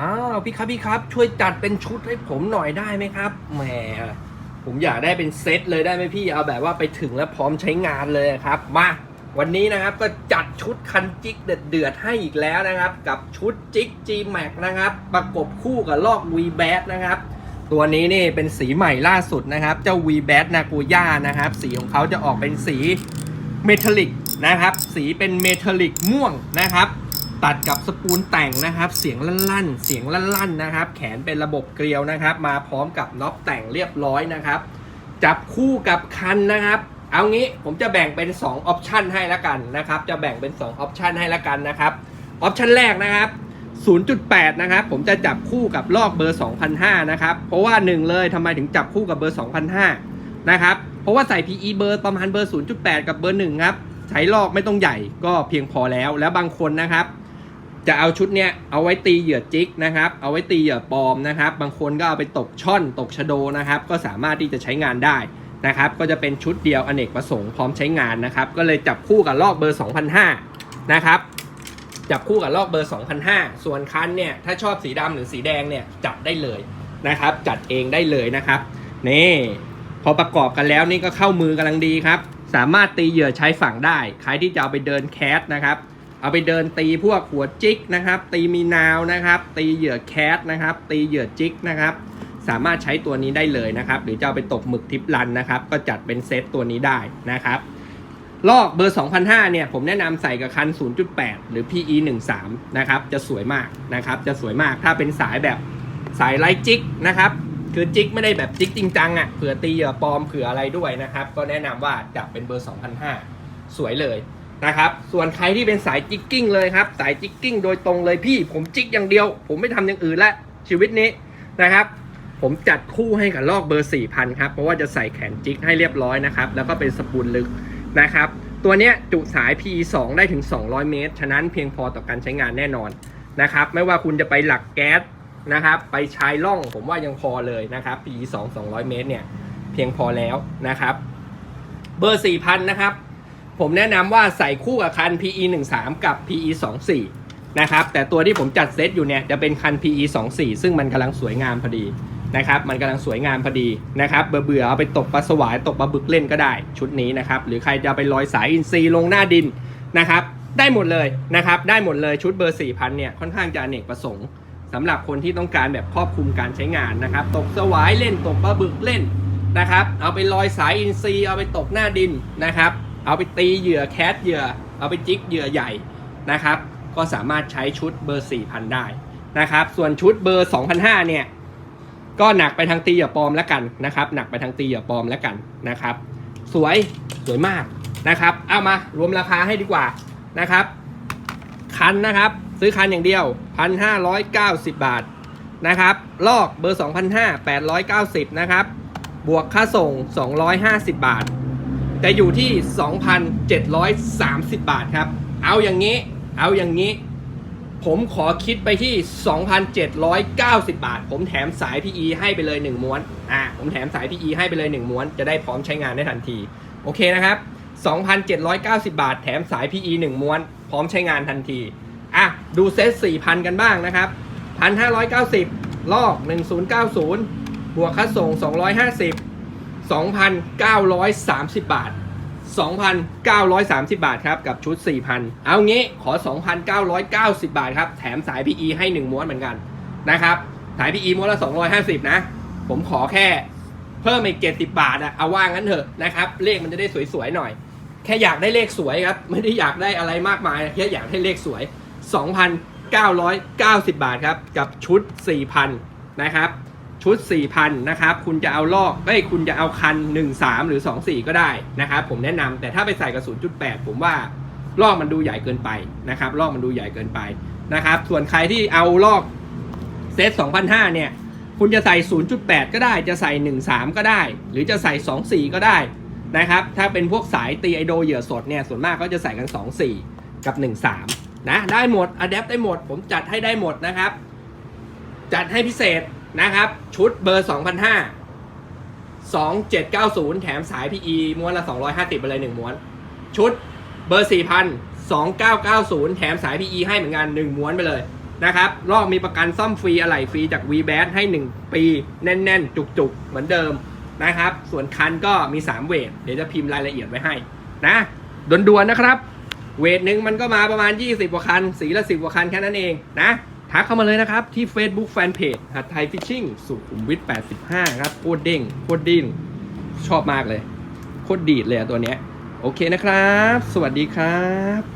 อ้าวพี่ครับพี่ครับ ช่วยจัดเป็นชุดให้ผมหน่อยได้ไหมครับแหมผมอยากได้เป็นเซตเลยได้ไหมพี่เอาแบบว่าไปถึงแล้วพร้อมใช้งานเลยครับมาวันนี้นะครับก็จัดชุดคันจิกเดือดๆให้อีกแล้วนะครับ กับชุดจิก G Max นะครับ ประกบคู่กับลอก V b a t นะครับ ตัวนี้นี่เป็นสีใหม่ล่าสุดนะครับ เจ้า V b a t นากูย่านะครับ สีของเขาจะออกเป็นสีเมทัลลิกนะครับ สีเป็นเมทัลลิกม่วงนะครับ ตัดกับสปูลแต่งนะครับ เสียงลั่นๆ เสียงลั่นๆนะครับ แขนเป็นระบบเกลียวนะครับ มาพร้อมกับน็อปแต่งเรียบร้อยนะครับ จับคู่กับคันนะครับ เอางี้ผมจะแบ่งเป็น2ออปชันให้ละกันนะครับ จะแบ่งเป็น2ออปชันให้ละกันนะครับ ออปชันแรกนะครับ 0.8 นะครับ ผมจะจับคู่กับลอกเบอร์2005นะครับ เพราะว่าหนึ่งเลยทำไมถึงจับคู่กับเบอร์2005นะครับ เพราะว่าใส่ PE เบอร์ประมาณเบอร์ 0.8 กับเบอร์1ครับใช้ลอกไม่ต้องใหญ่ก็เพียงพอแล้ว แล้วบางคนนะครับ จะเอาชุดเนี้ยเอาไว้ตีเหยื่อจิกนะครับ เอาไว้ตีเหยื่อปลอมนะครับ บางคนก็เอาไปตกช่อนตกชะโดนะครับ ก็สามารถที่จะใช้งานได้นะครับ ก็จะเป็นชุดเดียวอเนกประสงค์พร้อมใช้งานนะครับ ก็เลยจับคู่กับลอกเบอร์2005นะครับ จับคู่กับลอกเบอร์2005ส่วนคันเนี่ยถ้าชอบสีดำหรือสีแดงเนี่ยจัดได้เลยนะครับ จัดเองได้เลยนะครับนี่พอประกอบกันแล้วนี่ก็เข้ามือกำลังดีครับ สามารถตีเหยื่อใช้ฝั่งได้ ใครที่จะเอาไปเดินแคสนะครับ เอาไปเดินตีพวกหัวจิกนะครับ ตีมีนาวนะครับ ตีเหยื่อแคสนะครับ ตีเหยื่อจิกนะครับ สามารถใช้ตัวนี้ได้เลยนะครับ หรือจะเอาไปตกหมึกทิปรันนะครับ ก็จัดเป็นเซตตัวนี้ได้นะครับลอกเบอร์ 2005 เนี่ย ผมแนะนำใส่กับคัน 0.8 หรือ PE 13 นะครับ จะสวยมากนะครับ จะสวยมาก ถ้าเป็นสายแบบสายไลท์จิกนะครับ คือจิกไม่ได้แบบจิกจริงจังอะ่ะ เผื่อตีเหยื่อปลอม เผื่ออะไรด้วยนะครับ ก็แนะนำว่าจับเป็นเบอร์ 2005 สวยเลย นะครับ ส่วนใครที่เป็นสายจิกกิ้งเลยครับ สายจิกกิ้งโดยตรงเลยพี่ ผมจิกอย่างเดียว ผมไม่ทำอย่างอื่นละชีวิตนี้นะครับ ผมจัดคู่ให้กับลอกเบอร์ 4,000 ครับ เพราะว่าจะใส่แขนจิกให้เรียบร้อยนะครับ แล้วก็เป็นสปูลลึกนะครับ ตัวเนี้ยจุสาย PE 2ได้ถึง 200 เมตร ฉะนั้นเพียงพอต่อการใช้งานแน่นอนนะครับ ไม่ว่าคุณจะไปหลักแก๊สนะครับ ไปชายล่องผมว่ายังพอเลยนะครับ PE 2 200 เมตรเนี่ยเพียงพอแล้วนะครับ เบอร์ 4,000 นะครับ ผมแนะนำว่าใส่คู่กับคัน PE 13กับ PE 24นะครับแต่ตัวที่ผมจัดเซตอยู่เนี่ยจะเป็นคัน PE 24ซึ่งมันกำลังสวยงามพอดีนะครับมันกำลังสวยงามพอดีนะครับเบื่อเอาไปตกปลาสวายตกปลาบึกเล่นก็ได้ชุดนี้นะครับหรือใครจะไปลอยสายอินซีลงหน้าดินนะครับได้หมดเลยนะครับได้หมดเลยชุดเบอร์ 4,000เนี่ยค่อนข้างจะอเนกประสงค์สำหรับคนที่ต้องการแบบครอบคลุมการใช้งานนะครับตกสวายเล่นตกปลาบึกเล่นนะครับเอาไปลอยสายอินซีเอาไปตกหน้าดินนะครับ เอาไปตีเหยื่อแคสเหยื่อ เอาไปจิกเหยื่อใหญ่นะครับ ก็สามารถใช้ชุดเบอร์ 4,000 ได้นะครับ ส่วนชุดเบอร์ 2,500 เนี่ย ก็หนักไปทางตีเหยื่อปลอมแล้วกันนะครับ หนักไปทางตีเหยื่อปลอมแล้วกันนะครับ สวยสวยมากนะครับ เอามารวมราคาให้ดีกว่านะครับ คันนะครับ ซื้อคันอย่างเดียว 1,590 บาทนะครับลอกเบอร์ 2,500 890 นะครับ บวกค่าส่ง 250 บาท จะอยู่ที่ 2,730 บาทครับ เอาอย่างนี้ เอาอย่างนี้ ผมขอคิดไปที่ 2,790 บาท ผมแถมสาย PE ให้ไปเลย 1 ม้วน อ่า ผมแถมสาย PE ให้ไปเลย 1 ม้วน จะได้พร้อมใช้งานได้ทันที โอเคนะครับ 2,790 บาท แถมสาย PE 1 ม้วน พร้อมใช้งานทันที อะ ดูเซต4,000 กันบ้างนะครับ 1,590 ลอก 1090 บวกค่าส่ง 250 2,930 บาท 2,930 บาทครับ กับชุด 4,000 เอางี้ขอ 2,990 บาทครับ แถมสาย PE ให้ 1 ม้วนเหมือนกันนะครับ สาย PE ม้วนละ 250 นะ ผมขอแค่เพิ่มอีก 70 บาทอะเอาว่างั้นเถอะนะครับ เลขมันจะได้สวยๆหน่อย แค่อยากได้เลขสวยครับ ไม่ได้อยากได้อะไรมากมาย แค่อยากให้เลขสวย 2,990 บาทครับ กับชุด 4,000 นะครับ ชุด 4,000 นะครับ คุณจะเอาลอกเอ้ยคุณจะเอาคัน 13 หรือ 24 ก็ได้นะครับ ผมแนะนำแต่ถ้าไปใส่กับ0.8ผมว่าลอกมันดูใหญ่เกินไปนะครับลอกมันดูใหญ่เกินไปนะครับ ส่วนใครที่เอาลอกเซต2,500 เนี่ย คุณจะใส่ 0.8 ก็ได้ จะใส่ 13 ก็ได้ หรือจะใส่ 24 ก็ได้นะครับ ถ้าเป็นพวกสายตีไอโดเหยื่อสดเนี่ย ส่วนมากก็จะใส่กัน 24 กับ 13 นะ ได้หมดอะแดปได้หมด ผมจัดให้ได้หมดนะครับ จัดให้พิเศษ นะครับ ชุดเบอร์ 2,500 2790 แถมสาย PE ม้วนละ 250ไปเลย1ม้วน ชุดเบอร์ 4,000 2990 แถมสาย PE ให้เหมือนกัน 1 ม้วนไปเลยนะครับ ลอกมีประกันซ่อมฟรีอะไหล่ฟรีจาก v b a t ให้ 1 ปี แน่น ๆ จุก ๆ เหมือนเดิมนะครับ ส่วนคันก็มี 3 เวท เดี๋ยวจะพิมพ์รายละเอียดไว้ให้นะด่วนๆนะครับ เวทหนึ่งมันก็มาประมาณ 20กว่าคัน สีละ 10กว่าคันแค่นั้นเองนะ ทักเข้ามาเลยนะครับ ที่ Facebook Fanpage หัดไทยฟิชชิ่งสุขุมวิท85 ครับ โคตรเด้ง โคตรดิ้นชอบมากเลย โคตรดีดเลยตัวเนี้ย โอเคนะครับ สวัสดีครับ